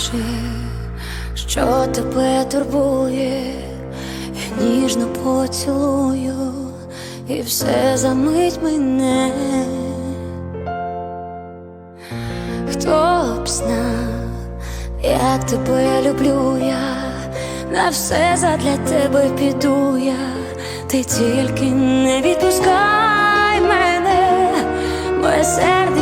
Скажи, що тебе турбує, я ніжно поцілую, і все замить мене. Хто б знав, як тебе люблю я, на все задля тебе піду я, ти тільки не відпускай мене, моє серденько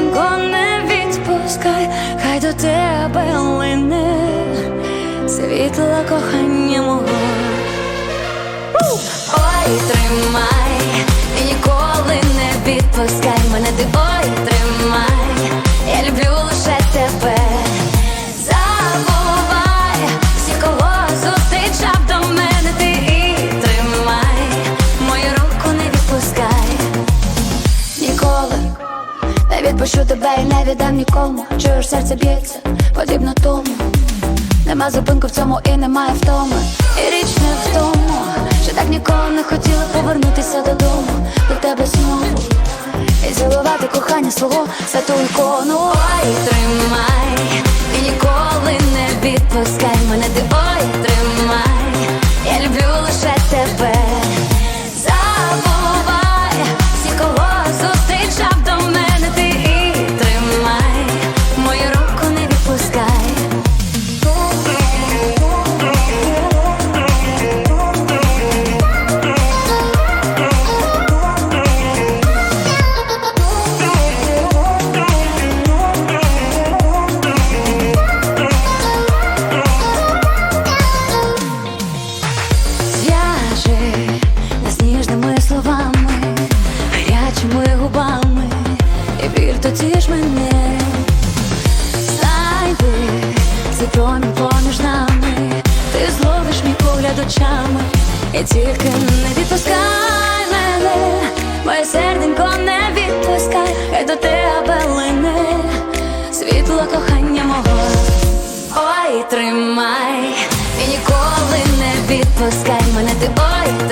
світло кохання мого. Ой, тримай, і ніколи не відпускай мене, ти ой, тримай, я люблю лише тебе. Відпущу тебе і не віддам нікому. Чуєш, серце б'ється, подібно тому. Нема зупинку в цьому і немає втоми. І річ не в тому, що так ніколи не хотіла повернутися додому до тебе знову. І цілувати кохання свого святу ікону. Ой, тримай, і ніколи не відпускай мене, ж мене знайди цей промінь поміж нами, ти зловиш мій погляд очами, і тільки не відпускай мене, моє серденько не відпускай, хай до тебе лине світло кохання мого. Ой, тримай, і ніколи не відпускай мене, ти ой.